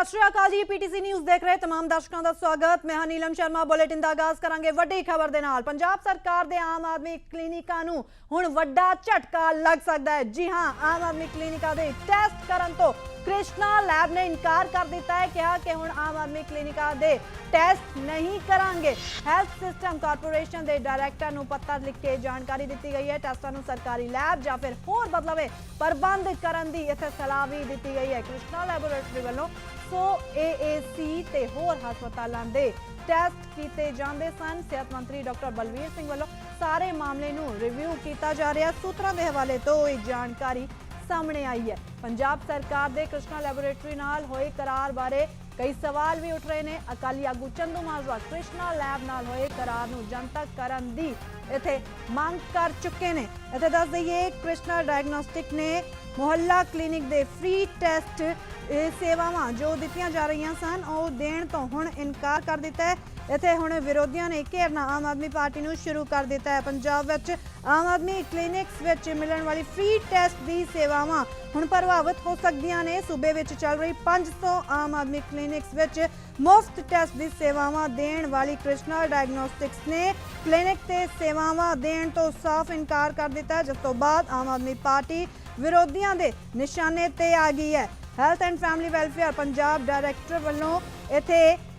ਸਤਿ ਸ਼੍ਰੀ ਅਕਾਲ ਜੀ, PTC news ਦੇਖ ਰਹੇ ਤਮਾਮ ਦਰਸ਼ਕਾਂ ਦਾ ਸਵਾਗਤ। ਮੈਂ ਹਾਂ ਨੀਲਮ ਸ਼ਰਮਾ, ਬੁਲੇਟਿਨ ਦਾ ਆਗਾਜ਼ ਕਰਾਂਗੇ ਵੱਡੀ ਖਬਰ ਦੇ ਨਾਲ। ਪੰਜਾਬ ਸਰਕਾਰ ਦੇ ਆਮ ਆਦਮੀ ਕਲੀਨਿਕਾਂ ਨੂੰ ਹੁਣ ਵੱਡਾ ਝਟਕਾ ਲੱਗ ਸਕਦਾ ਹੈ। ਜੀ ਹਾਂ, ਆਮ ਆਦਮੀ ਕਲੀਨਿਕਾਂ ਦੇ ਟੈਸਟ ਕਰਨ ਤੋਂ ਕ੍ਰਿਸ਼ਨਾ ਲੈਬ ਨੇ ਇਨਕਾਰ ਕਰ ਦਿੱਤਾ ਹੈ, ਕਿਹਾ ਕਿ ਹੁਣ ਆਮ ਆਦਮੀ ਕਲੀਨਿਕਾਂ ਦੇ ਟੈਸਟ ਨਹੀਂ ਕਰਾਂਗੇ। ਹੈਲਥ ਸਿਸਟਮ ਕਾਰਪੋਰੇਸ਼ਨ ਦੇ ਡਾਇਰੈਕਟਰ ਨੂੰ ਪੱਤਰ ਲਿਖ ਕੇ ਜਾਣਕਾਰੀ ਦਿੱਤੀ ਗਈ ਹੈ। ਟੈਸਟਾਂ ਨੂੰ ਸਰਕਾਰੀ ਲੈਬ ਜਾਂ ਫਿਰ ਹੋਰ ਬਦਲਵੇਂ ਪ੍ਰਬੰਧ ਕਰਨ ਦੀ ਇੱਥੇ ਸਲਾਹ ਵੀ ਦਿੱਤੀ ਗਈ ਹੈ। ਕ੍ਰਿਸ਼ਨਾ ਲੈਬੋਰੇਟਰੀ ਵੱਲੋਂ ਸੋ ਏਏਸੀ ਤੇ ਹੋਰ ਹਸਪਤਾਲਾਂ ਦੇ ਟੈਸਟ ਕੀਤੇ ਜਾਂਦੇ ਸਨ। ਸਿਹਤ ਮੰਤਰੀ ਡਾਕਟਰ ਬਲਵੀਰ ਸਿੰਘ ਵੱਲੋਂ ਸਾਰੇ ਮਾਮਲੇ ਨੂੰ ਰਿਵਿਊ ਕੀਤਾ ਜਾ ਰਿਹਾ। ਸੂਤਰਾਂ ਦੇ ਹਵਾਲੇ ਤੋਂ ਇਹ ਜਾਣਕਾਰੀ ਸਾਹਮਣੇ ਆਈ ਹੈ। ਪੰਜਾਬ ਸਰਕਾਰ ਦੇ ਕ੍ਰਿਸ਼ਨਾ ਲੈਬੋਰੇਟਰੀ ਨਾਲ ਹੋਏ ਕਰਾਰ ਬਾਰੇ ਕਈ ਸਵਾਲ ਵੀ ਉੱਠ ਰਹੇ ਨੇ। ਅਕਾਲੀ ਆਗੂ ਚੰਦੂ ਮਾਜਵਾ ਕ੍ਰਿਸ਼ਨਾ ਲੈਬ ਨਾਲ ਹੋਏ ਕਰਾਰ ਨੂੰ ਜਨਤਕ ਕਰਨ ਦੀ ਇੱਥੇ ਮੰਗ ਕਰ ਚੁੱਕੇ ਨੇ। ਇੱਥੇ ਦੱਸ ਦਈਏ, ਕ੍ਰਿਸ਼ਨਾ ਡਾਇਗਨੋਸਟਿਕ ਨੇ ਮੁਹੱਲਾ ਕਲੀਨਿਕ ਦੇ ਫ੍ਰੀ ਟੈਸਟ ਇਹ ਸੇਵਾਵਾਂ ਜੋ ਦਿੱਤੀਆਂ ਜਾ ਰਹੀਆਂ ਸਨ, ਉਹ ਦੇਣ ਤੋਂ ਹੁਣ ਇਨਕਾਰ ਕਰ ਦਿੱਤਾ ਹੈ। ਇੱਥੇ ਹੁਣ ਵਿਰੋਧੀਆਂ ਨੇ ਘੇਰਨਾ ਆਮ ਆਦਮੀ ਪਾਰਟੀ ਨੂੰ ਸ਼ੁਰੂ ਕਰ ਦਿੱਤਾ ਹੈ। ਪੰਜਾਬ ਵਿੱਚ ਆਮ ਆਦਮੀ ਕਲੀਨਿਕਸ ਵਿੱਚ ਮਿਲਣ ਵਾਲੀ ਫ੍ਰੀ ਟੈਸਟ ਦੀ ਸੇਵਾਵਾਂ ਹੁਣ ਪ੍ਰਭਾਵਿਤ ਹੋ ਸਕਦੀਆਂ ਨੇ। ਸੂਬੇ ਵਿੱਚ ਚੱਲ ਰਹੀ 500 ਆਮ ਆਦਮੀ ਕਲੀਨਿਕਸ ਵਿੱਚ ਮੁਫਤ ਟੈਸਟ ਦੀ ਸੇਵਾਵਾਂ ਦੇਣ ਵਾਲੀ ਕ੍ਰਿਸ਼ਨਾ ਡਾਇਗਨੋਸਟਿਕਸ ਨੇ ਕਲੀਨਿਕ ਤੇ ਸੇਵਾਵਾਂ ਦੇਣ ਤੋਂ ਸਾਫ਼ ਇਨਕਾਰ ਕਰ ਦਿੱਤਾ ਜਿਸ ਤੋਂ ਬਾਅਦ ਆਮ ਆਦਮੀ ਪਾਰਟੀ ਵਿਰੋਧੀਆਂ ਦੇ ਨਿਸ਼ਾਨੇ ਤੇ ਆ ਗਈ ਹੈ। Health and family welfare Punjab director ਵੱਲੋਂ ਇੱਥੇ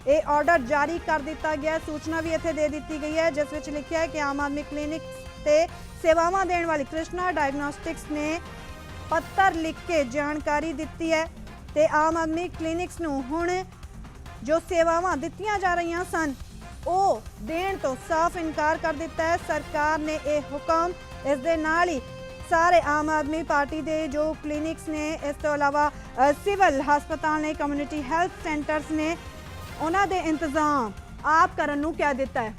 ਇਹ ਆਰਡਰ ਜਾਰੀ ਕਰ ਦਿੱਤਾ ਗਿਆ ਹੈ। ਸੂਚਨਾ ਵੀ ਇੱਥੇ ਦੇ ਦਿੱਤੀ ਗਈ ਹੈ, ਜਿਸ ਵਿੱਚ ਲਿਖਿਆ ਹੈ ਕਿ ਆਮ ਆਦਮੀ ਕਲੀਨਿਕ ਤੇ ਸੇਵਾਵਾਂ ਦੇਣ ਵਾਲੀ ਕ੍ਰਿਸ਼ਨਾ ਡਾਇਗਨੋਸਟਿਕਸ ਨੇ ਪੱਤਰ ਲਿਖ ਕੇ ਜਾਣਕਾਰੀ ਦਿੱਤੀ ਹੈ ਤੇ ਆਮ ਆਦਮੀ ਕਲੀਨਿਕਸ ਨੂੰ ਹੁਣ ਜੋ ਸੇਵਾਵਾਂ ਦਿੱਤੀਆਂ ਜਾ ਰਹੀਆਂ ਸਨ, ਉਹ ਦੇਣ ਤੋਂ ਸਾਫ਼ ਇਨਕਾਰ ਕਰ ਦਿੱਤਾ ਹੈ ਸਰਕਾਰ ਨੇ ਇਹ ਹੁਕਮ ਇਸ ਦੇ ਨਾਲ ਹੀ ਸਾਰੇ ਆਮ ਆਦਮੀ ਪਾਰਟੀ ਦੇ ਜੋ ਕਲੀਨਿਕਸ ਨੇ, ਇਸ ਤੋਂ ਇਲਾਵਾ ਸਿਵਲ ਹਸਪਤਾਲ ਨੇ ਕਮਿਊਨਿਟੀ ਹੈਲਥ ਸੈਂਟਰਸ ਨੇ, ਉਹਨਾਂ ਦੇ ਇੰਤਜ਼ਾਮ ਆਪ ਕਰਨ ਨੂੰ ਕਹਿ ਦਿੱਤਾ ਹੈ।